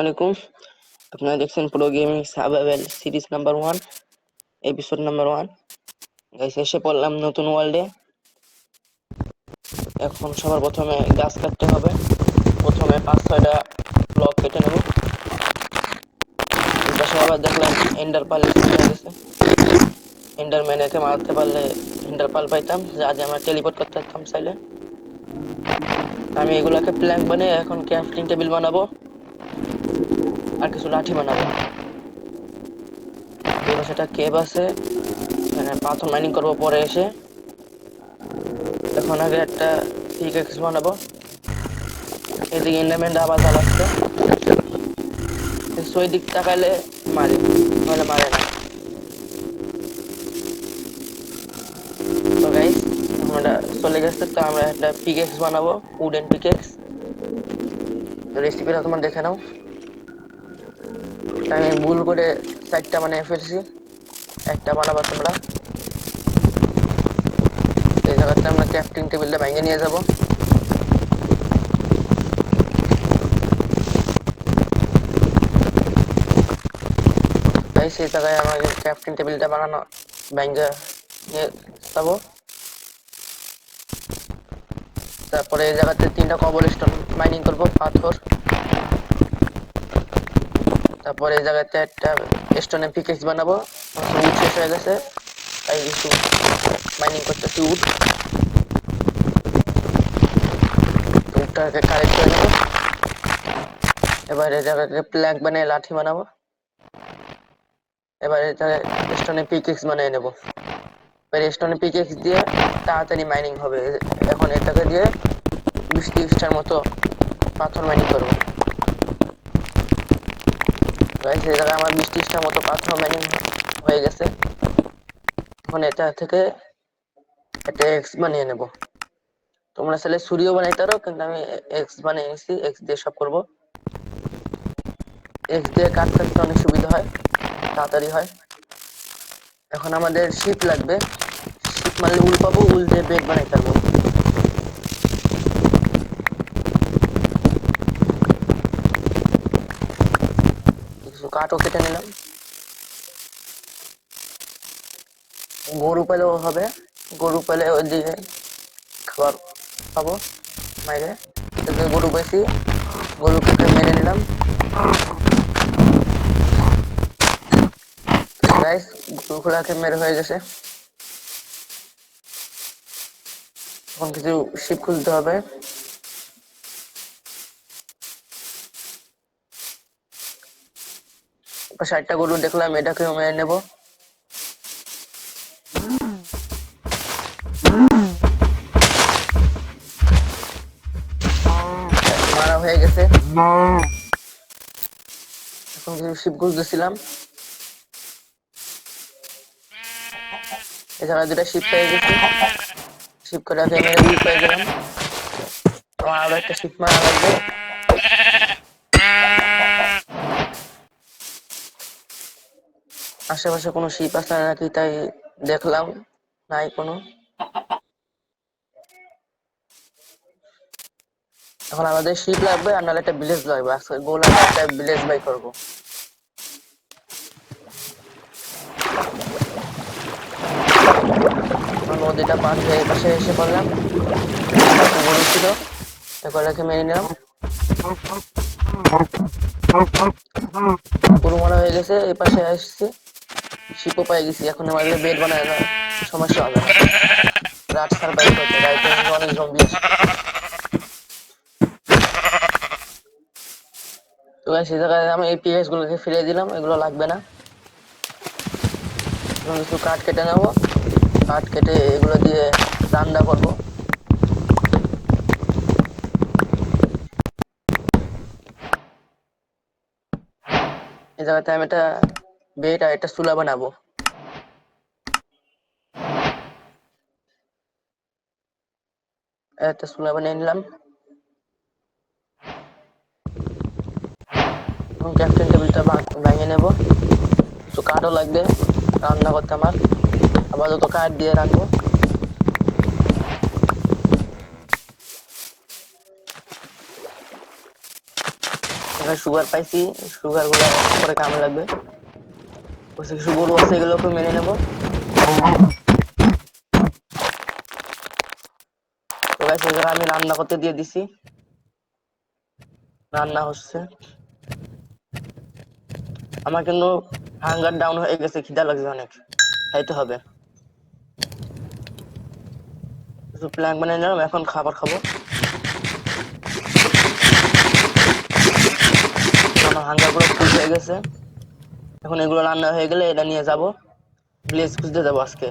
আলাইকুম আপনারা দেখছেন pro gaming survival series number one episode number one guys এসে পড়লাম নতুন ওয়ার্ল্ডে এখন সবার প্রথমে গাছ কাটতে হবে। প্রথমে পাঁচ, ছয়টা ব্লক কেটে নেব। আবার দেখলাম এন্ডার পাল গেছে। এন্ডার ম্যানেকে মারতে পারলে এন্ডার পাল পাইতাম। যা যে আমরা টেলিপোর্ট করতে পারতাম চাইলে। আমি এগুলাকে প্ল্যাঙ্ক বানিয়ে এখন ক্রাফটিং টেবিল বানাবো। আর কিছু লাঠি বানাবো। এবার সেটা কেব আছে, এখানে পাথর মাইনিং করব পরে এসে। এখন আগে একটা পিকেক্স বানাবো। এদিকে ইন্ডামেন্ট আবার চালাচ্ছে। ওই দিক তাকাইলে মারে, নাহলে মারে না। গাইস আমরা চলে গেছে, তো আমরা একটা পিকেক্স বানাবো উডেন পিকেক্স রেসিপিটা তোমার দেখে নাও। আমি ভুল করে চারটা বানিয়ে ফেলছি। একটা বানাবো তোমরা। এই জায়গাতে আমরা ক্যাফটিং টেবিলটা ভেঙে নিয়ে যাব। সেই জায়গায় আমাকে ক্যাফটিং টেবিলটা বানানো, ভেঙে নিয়ে যাব। তারপরে এই জায়গাতে তিনটা কবল স্টোন মাইনিং করব, পাথর। তারপরে এই জায়গাতে একটা স্টোনের পিকেক্স বানাবো। উড শেষ হয়ে গেছে। তাই একটু মাইনিং করতেছি উড উডটাকে কালেক্ট করে নেব। এবার এই জায়গাতে প্ল্যাঙ্ক বানিয়ে লাঠি বানাবো। এবার জায়গায় স্টোনের পিকেক্স বানিয়ে নেব। এবার স্টোনের পিকেক্স দিয়ে তাড়াতাড়ি মাইনিং হবে। এখন এটাকে দিয়ে বিশ তিরিশটার মতো পাথর মাইনিং করব। জায়গায় আমার বিশ ত্রিশটার মতো পাথর মাইনিং হয়ে গেছে। এখন এটা থেকে একটা এক্স বানিয়ে নেব। তোমরা চাইলে সুরিও বানাইতে পারো, কিন্তু আমি এক্স বানিয়ে নিছি এক্স দিয়ে সব করব। এক্স দিয়ে কাজ করতে অনেক সুবিধা হয়, তাড়াতাড়ি হয়। এখন আমাদের শীত লাগবে। শীত মারলে উল পাবো, উল দিয়ে বেড বানাইতে পারব কিছু কাঠও কেটে নিলাম। গরু পেলেও হবে, গরু পেলে ওই দিকে খাবার পাবো মাইরে গরু পেয়েছি গরুকে মেরে নিলাম। গাইস গরুগুলাকে মেরে হয়ে গেছে। এখন কিছু শিপ খুলতে হবে। ষাটটা গরু দেখলাম এটাকে মেরে নেব। মারা হয়ে গেছে। এখন কিছু শিপ খুঁজতেছিলাম এছাড়া দুটা শিপ পেয়ে গেছি। শিপ করে মেরে পেয়ে গেলাম। আমার আরও একটা শিপ মারা লাগবে। আশেপাশে কোনো শিপ আছে নাকি তাই দেখলাম, নাই কোনো। এখন আমাদের শিপ লাগবে আর নাহলে একটা ভিলেজ লাগবে। আজকে গোল একটা ভিলেজ বাই করব। নদীটা পার হয়ে পাশে এসে পড়লাম। গরু ছিল এগুলোকে মেরে নিলাম। গরু মারা হয়ে গেছে এই পাশে আসছি। শিপও পাই গেছি, এখন আমাদের বেড বানায় না সমস্যা হবে রাত সার্ভাইভ করতে রাইতে অনেক জম্বি তো সেই জায়গায় আমি এই পিএস গুলোকে ফিরিয়ে দিলাম, এগুলো লাগবে না। কিছু কাঠ কেটে নেব। কাঠ কেটে এগুলো দিয়ে রান্না করব। এই জায়গাতে আমি একটা আর একটা চুলা বানাবো। একটা চুলা বানিয়ে নিলাম। ক্যাপ্টেন টেবিলটা ভেঙে নেব। কিছু কাঠও লাগবে রান্না করতে আমার। আপাতত কাঠ দিয়ে রাখব। সুগার পাইছি। সুগারগুলো পরে কামে লাগবে। বলছে কিছু গরু আছে এগুলোকে মেনে নেব। আমি রান্না করতে দিয়ে দিছি। রান্না হচ্ছে। আমার কিন্তু হাঙ্গার ডাউন হয়ে গেছে, খিদা লাগছে অনেক। খাইতে হবে। কিছু প্ল্যান বানিয়ে নিলাম, এখন খাবার খাব। আমার হাঙ্গারগুলো ফুল হয়ে গেছে। এখন এগুলো রান্না হয়ে গেলে এটা নিয়ে যাব। ভিলেজ খুঁজতে যাব আজকে।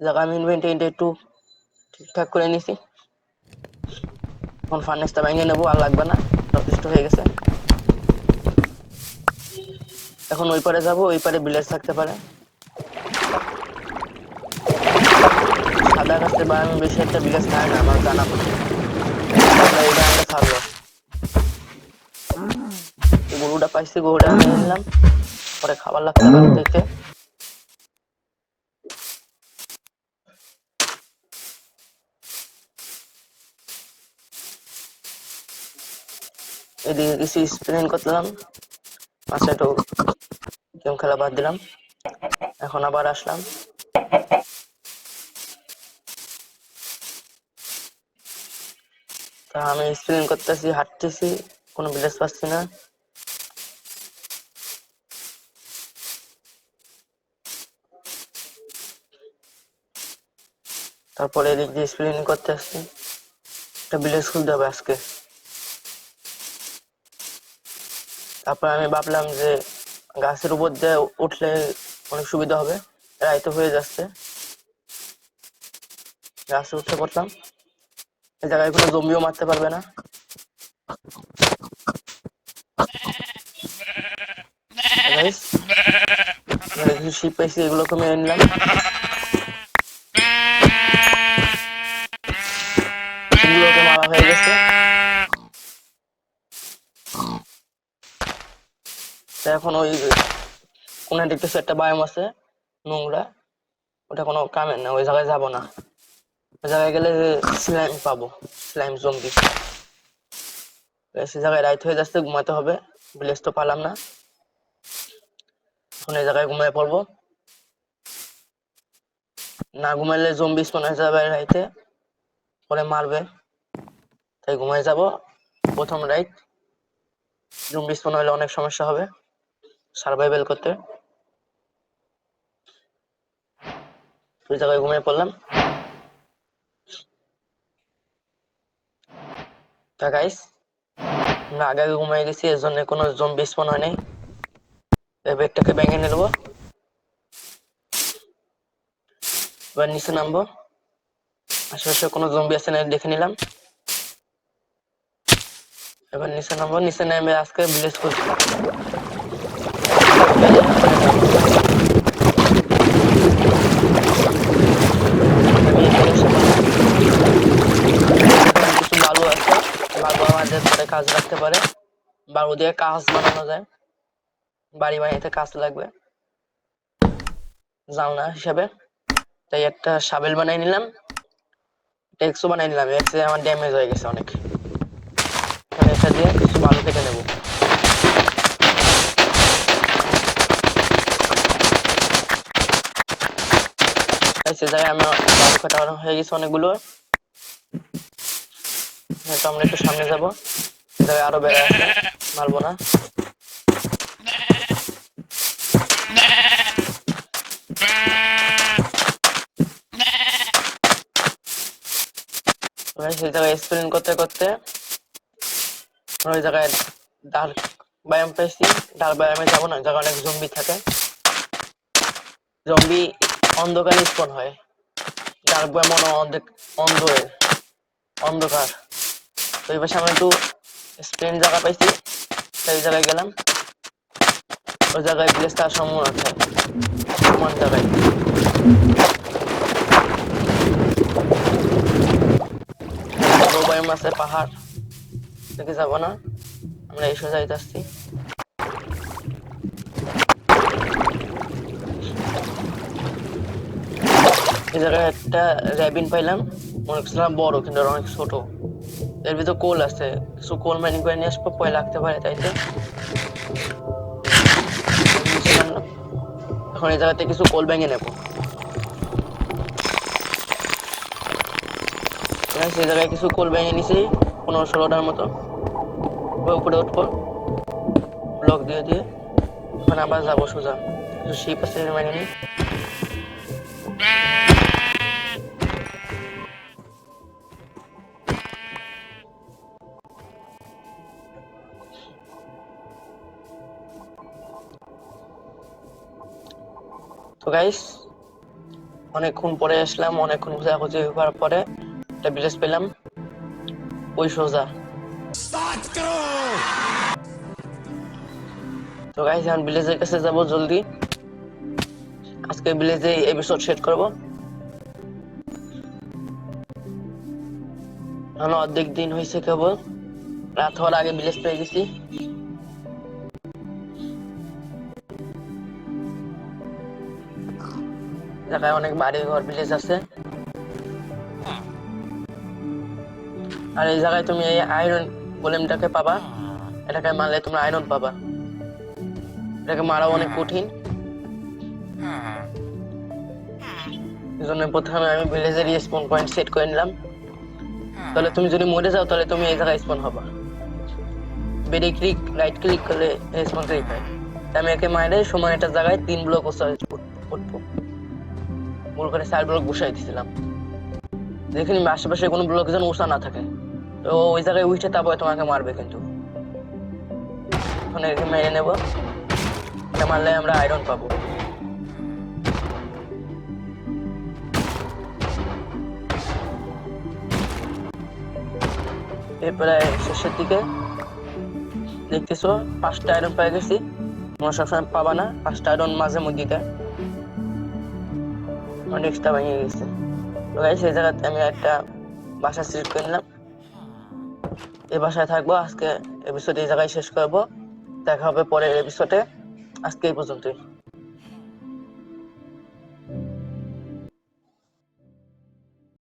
জায়গা আমি ইনভেন্টরিটা একটু ঠিকঠাক করে নিছি। এখন ফার্নেসটা ভেঙে নেব, আর লাগবে না, যথেষ্ট হয়ে গেছে। এখন ওই পারে যাব, ওই পারে ভিলেজ থাকতে পারে। সাদা বা আমি বেশি একটা ভিলেজ খাই না, আমার জানা আমরা এই গরুটা পাইছি গরুটা নিলাম পরে খাবার লাগতে পারে দেখতে এদিকে কিছু স্প্রেন করলাম পাশে একটু গেম খেলা বাদ দিলাম। এখন আবার আসলাম। তা আমি স্প্রেন করতেছি, হাঁটতেছি, কোনো ভিলেজ পাচ্ছি না। তারপরে এদিক দিয়ে স্প্রেন করতে আসছি একটা ভিলেজ খুলতে হবে আজকে। তারপর আমি ভাবলাম যে গাছের উপর দিয়ে উঠলে অনেক সুবিধা হবে। রায় তো হয়ে যাচ্ছে। গাছে উঠে পড়লাম এই জায়গায় কোনো জম্বিও মারতে পারবে না। এখানে ওই কোন দেখতেছে একটা বায়াম আছে নোংরা। ওটা কোনো কামের না, ওই জায়গায় যাব না। জায়গায় গেলে স্লাইম পাবো স্লাইম জম্বি সে জায়গায় রাইট হয়ে যাচ্ছে ঘুমাতে হবে ভিলেজ তো পালাম না এখন এই জায়গায় ঘুমিয়ে পড়ব না ঘুমাইলে জম্বি স্পন হয়ে যাবে রাইতে পরে মারবে তাই ঘুমাই যাব প্রথম রাইট জম্বি স্পন হলে অনেক সমস্যা হবে সার্ভাইভাল করতে। ওই জায়গায় ঘুমিয়ে পড়লাম। তা গাইস আমরা আগে আগে ঘুমিয়ে গেছি এর জন্য কোনো জম্বি স্পন হয় নাই। ব্যাগটাকে ব্যাঙে নিয়ে নেব। এবার নিচে নামবো। আশেপাশে কোনো জম্বি আছে না দেখে নিলাম। এবার নিচে নামবো, নিচে নেমে আজকে ভিলেজ খুঁজবো কিছু বালু আছে বালু আমাদের কাজ লাগতে পারে বালু দিয়ে কাজ বানানো যায়, বাড়ি বানাইতে কাজ লাগবে। জানলা হিসাবে। তাই একটা সাবেল বানাই নিলাম টেক্সও বানাই নিলাম এক্সে আমার ড্যামেজ হয়ে গেছে অনেক। এটা দিয়ে কিছু বালু কেটে নেব। সে জায়গায় আমার বালু হয়ে গেছে অনেকগুলো। তো আমরা একটু সামনে যাব। আরও বেড়া মারবো না। সেই জায়গায় এক্সপ্লেন করতে করতে ওই জায়গায় ডার্ক ব্যায়াম পেয়েছি। ডার্ক ব্যায়ামে যাব না জায়গায় অনেক জম্বি থাকে। জম্বি অন্ধকারে স্পন হয়। ডার্ক ব্যায়াম অন্ধ এর, অন্ধকার। তো পাশে আমরা একটু স্প্রেন জায়গা পাইছি, সেই জায়গায় গেলাম। ওই জায়গায় প্লেসটা সম্পূর্ণ আছে, সমান জায়গায়। আছে, পাহাড়। দেখে যাব না, আমরা এসে যাইতে আসছি এই জায়গায় একটা র্যাবিন পাইলাম করছিলাম বড়, কিন্তু অনেক ছোট। এর ভিতর কোল আছে। কিছু কোল মাইনিং করে নিয়ে আসব পয় লাগতে পারে বুঝছিলাম না। এখন এই জায়গাতে কিছু কোল ভেঙে নেব। সেই জায়গায় কিছু কোল ভেঙে নিছি, পনেরো ষোলোটার মতো। উপরে উঠবো। ব্লক দিয়ে দিয়ে। ওখানে আবার যাব সোজা। কিছু শিপ আছে মানে তো গাইস অনেকক্ষণ পরে আসলাম, অনেকক্ষণ খোঁজাখুঁজি করার পরে একটা ভিলেজ পেলাম। ওই সোজা। তো গাইস এখন ভিলেজের কাছে যাব জলদি। আজকে ভিলেজে এপিসোড সেট করব। এখন অর্ধেক দিন হয়েছে কেবল। রাত হওয়ার আগে ভিলেজ পেয়ে গেছি। জায়গায় অনেক বাড়ি ঘর ভিলেজ আছে। আর এই জায়গায় তুমি এই আয়রন গোলেমটাকে পাবা। এটাকে মারলে তোমরা আয়রন পাবা। এটাকে মারা অনেক কঠিন। জন্য প্রথমে আমি ভিলেজের স্পন পয়েন্ট সেট করে নিলাম। তাহলে তুমি যদি মরে যাও, তাহলে তুমি এই জায়গায় স্পন হবা। বেডে ক্লিক রাইট ক্লিক করলে স্পন ক্লিক হয়। আমি একে মারে সময় একটা জায়গায় তিন ব্লক উঠবো মূল করে চার ব্লক বসাই দিয়েছিলাম দেখে আশেপাশে কোনো ব্লক যেন উষা না থাকে। তো ওই জায়গায় উঠে তারপরে তোমাকে মারবে কিন্তু। একে মেরে নেব। মারলে আমরা আয়রন পাবো। এরপরে শেষের দিকে। দেখতেছো, পাঁচটা আয়রন পেয়ে গেছি। তোমরা সবসময় পাবা না, পাঁচটা আয়রন মাঝে মধ্যে দেয়। অনেকটা ভেঙে গেছে। তো এই জায়গাতে আমি একটা বাসা সিলেক্ট করে নিলাম এই বাসায় থাকব, আজকে এপিসোড এই জায়গায় শেষ করব। দেখা হবে পরের এপিসোডে আজকে এই পর্যন্তই।